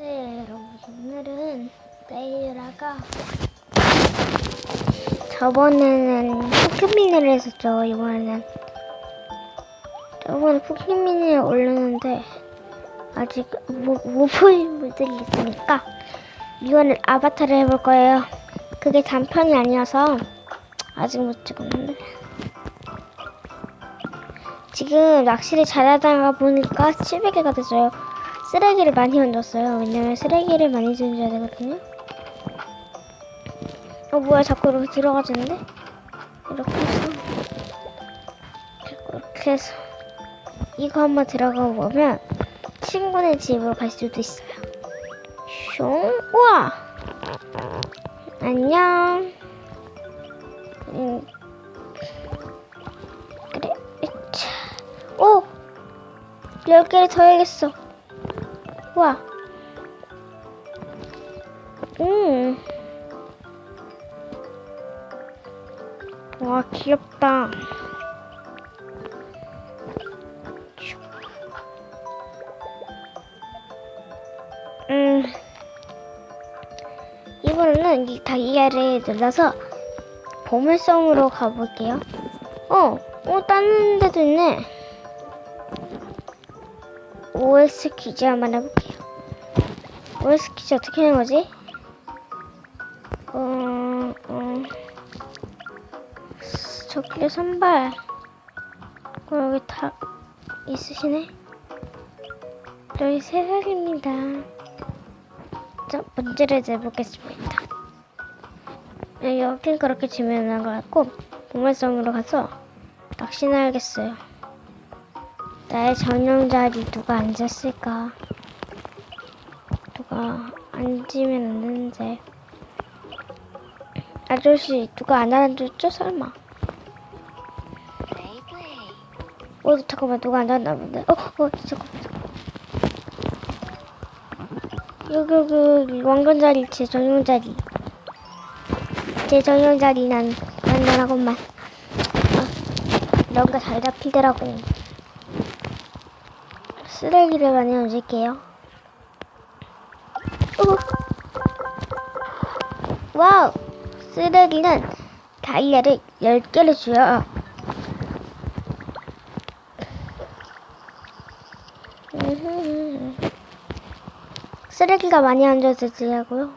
네, 여러분 오늘은 내일아가 저번에는 포켓미니를 했었죠. 이번에는 저번에 포켓미니를 올렸는데 아직 못, 못 보신 분들이 있으니까 이번엔 아바타를 해볼 거예요. 그게 단편이 아니어서 아직 못 찍었는데 지금 낚시를 잘하다가 보니까 700개가 됐어요. 쓰레기를 많이 얹었어요. 왜냐면 쓰레기를 많이 얹어야 되거든요. 어 뭐야 자꾸 이렇게 들어가지는데? 이렇게 해서 이렇게 해서 이거 한번 들어가 보면 친구네 집으로 갈 수도 있어요. 슝 우와 안녕 음 그래 으차. 오 10개를 더 해야겠어 와. 음. 와, 귀엽다. 음. 이번에는 이 다이아를 눌러서 보물섬으로 가볼게요. 어, 어, 다른 데도 있네. OS 퀴즈 한번 해볼게요. OS 퀴즈 어떻게 하는 거지? 어, 어. 저기 선발. 어, 여기 다 있으시네. 저희 세 살입니다. 자, 문제를 내보겠습니다. 네, 여긴 그렇게 지면한 것 같고, 보물섬으로 가서 낚시나 하겠어요. 나의 전용 자리 누가 앉았을까? 누가 앉으면 안 되는데. 아저씨 누가 안 앉았죠? 설마. 어 잠깐만 누가 안 앉았나 본데. 어, 어 잠깐만. 여기 여기 왕건 자리 제 전용 자리. 제 전용 자리 난 완전하건만. 아, 이런 거 잘 잡히더라고. 쓰레기를 많이 얹을게요. 오. 와우! 쓰레기는 다이아를 10개를 줘요. 쓰레기가 많이 얹어서 드려고요.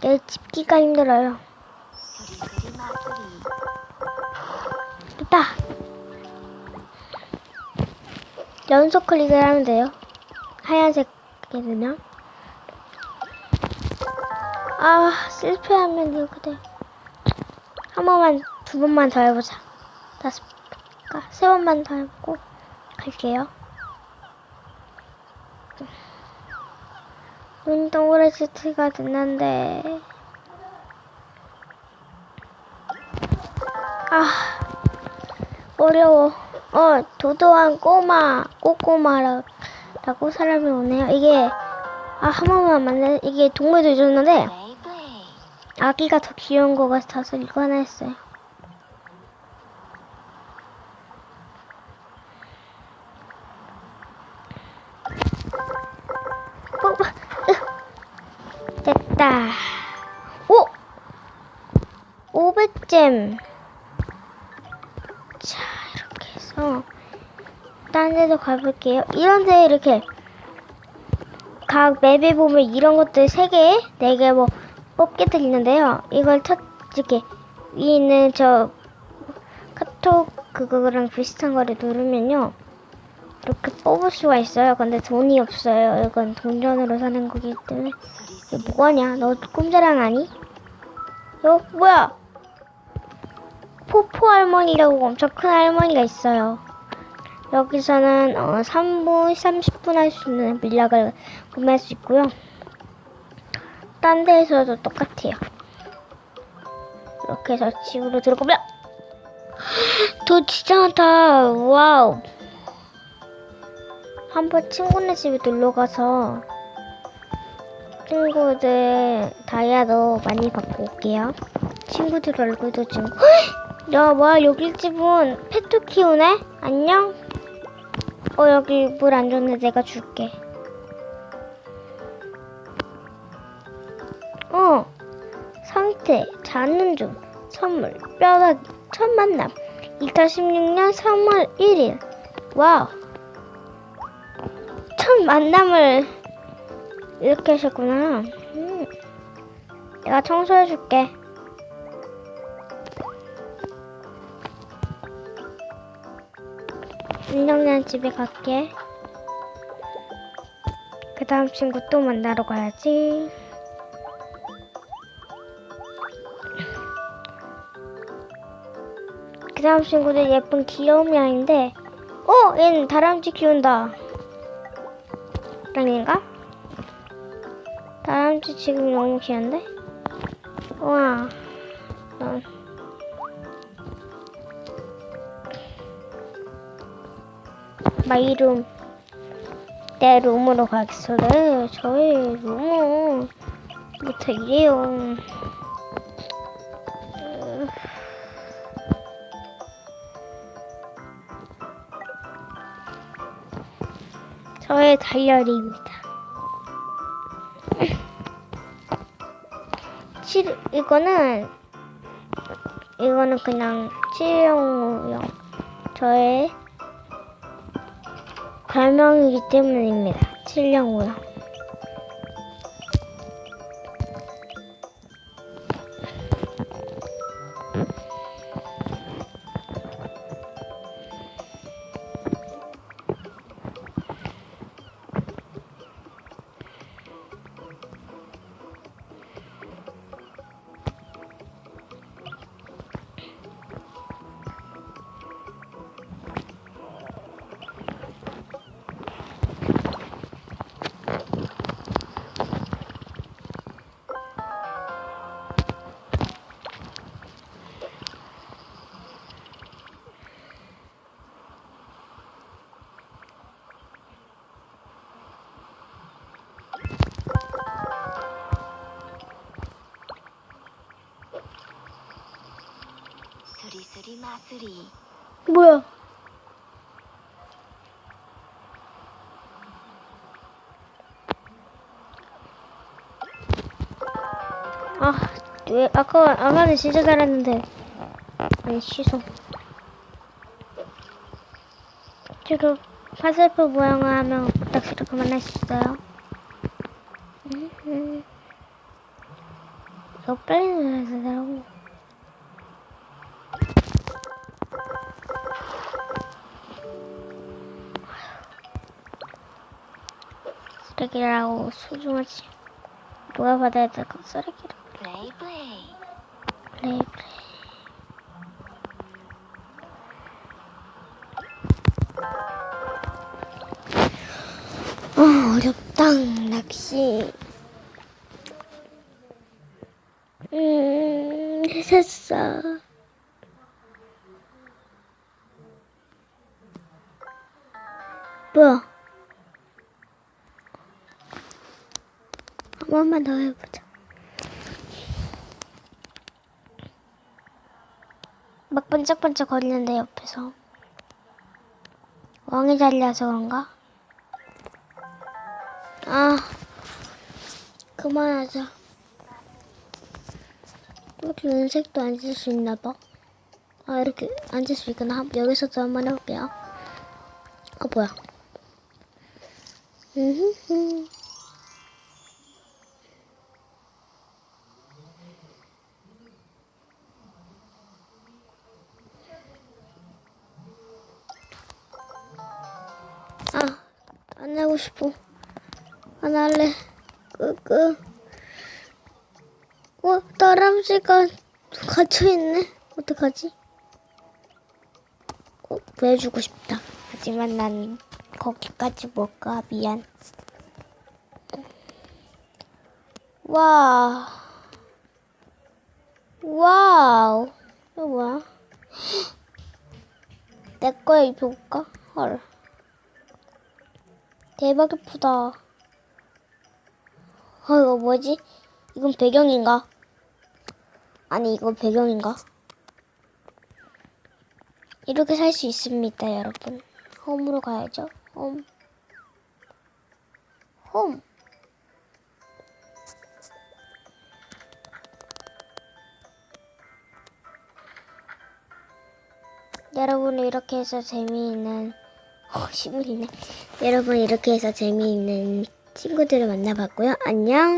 내 집기가 힘들어요. 됐다. 연속 클릭을 하면 돼요. 하얀색이 되면. 아, 실패하면 이렇게 돼. 한 번만, 두 번만 더 해보자. 다섯, 아, 세 번만 더 해보고 갈게요. 운동을 지트가 됐는데. 아, 어려워. 어, 도도한 꼬마, 꼬꼬마라고 사람이 오네요. 이게, 아, 한 번만 만나, 이게 동물도 있었는데, 아기가 더 귀여운 것 같아서 이거 하나 했어요. 어, 으. 됐다. 오! 500잼. 자, 해서 딴 데도 가볼게요. 이런 데 이렇게 각 맵에 보면 이런 것들 3개, 4개 뭐 뽑기들 있는데요. 이걸 첫 이렇게 위에 있는 저 카톡 그거랑 비슷한 거를 누르면요. 이렇게 뽑을 수가 있어요. 근데 돈이 없어요. 이건 동전으로 사는 거기 때문에 이게 뭐하냐? 너 꿈자랑 아니? 어 뭐야? 포포 할머니라고 엄청 큰 할머니가 있어요. 여기서는 어, 3분, 30분 할 수 있는 밀락을 구매할 수 있고요. 딴 데에서도 똑같아요. 이렇게 해서 집으로 들어가면 돈 진짜 많다. 와우. 한번 친구네 집에 놀러 가서 친구들 다이아도 많이 받고 올게요. 친구들 얼굴도 좀. 야, 뭐야, 여기 집은 페트 키우네? 안녕? 어, 여기 물 안 줬네. 내가 줄게. 어, 상태, 자는 중, 선물, 뼈다귀, 첫 만남, 2016년 3월 1일. 와우. 첫 만남을 이렇게 하셨구나. 음. 내가 청소해줄게. 은정이랑 집에 갈게. 그 다음 친구 또 만나러 가야지. 그 다음 친구는 예쁜 귀여운 양인데, 어, 얘는 다람쥐 키운다. 아닌가? 다람쥐 지금 너무 귀여운데? 우와. 어. 마이 룸. 내 룸으로 가겠어. 네, 저희 룸은 부터 이래요. 으. 저의 다이어리입니다. 칠, 이거는 이거는 그냥 칠용용 저의 별명이기 때문입니다. 칠령우요. 마수리 뭐야? 아, 왜 아까 아까는 진짜 잘했는데 아니 취소. 주로 화살표 모양을 하면 낚시를 그만할 수 있어요. 이거 빨리 되더 쓰레기라고 소중하지. 누가 받아야 될까 쓰레기라고. 플레이 플레이 플레이 플레이. 어, 어렵다, 낚시. 음, 했었어. 뭐야? 한 번만 더 해보자. 막 반짝반짝 거리는데 옆에서 왕이 잘려서 그런가? 아 그만하자 이렇게 은색도 앉을 수 있나 봐. 아 이렇게 앉을 수 있구나. 한- 여기서도 한번 해볼게요. 아 뭐야? 음 안 하고 싶어. 안 할래. 끄끄. 어, 다람쥐가 갇혀있네. 어떡하지? 어, 구해주고 싶다. 하지만 난 거기까지 못 가. 미안. 와. 와우. 이거 뭐야? 내 거에 입혀볼까? 헐. 대박 예쁘다. 어, 이거 뭐지? 이건 배경인가? 아니, 이거 배경인가? 이렇게 살 수 있습니다, 여러분. 홈으로 가야죠. 홈. 홈. 여러분 이렇게 해서 재미있는 어, 시물이네. 여러분 이렇게 해서 재미있는 친구들을 만나봤고요. 안녕.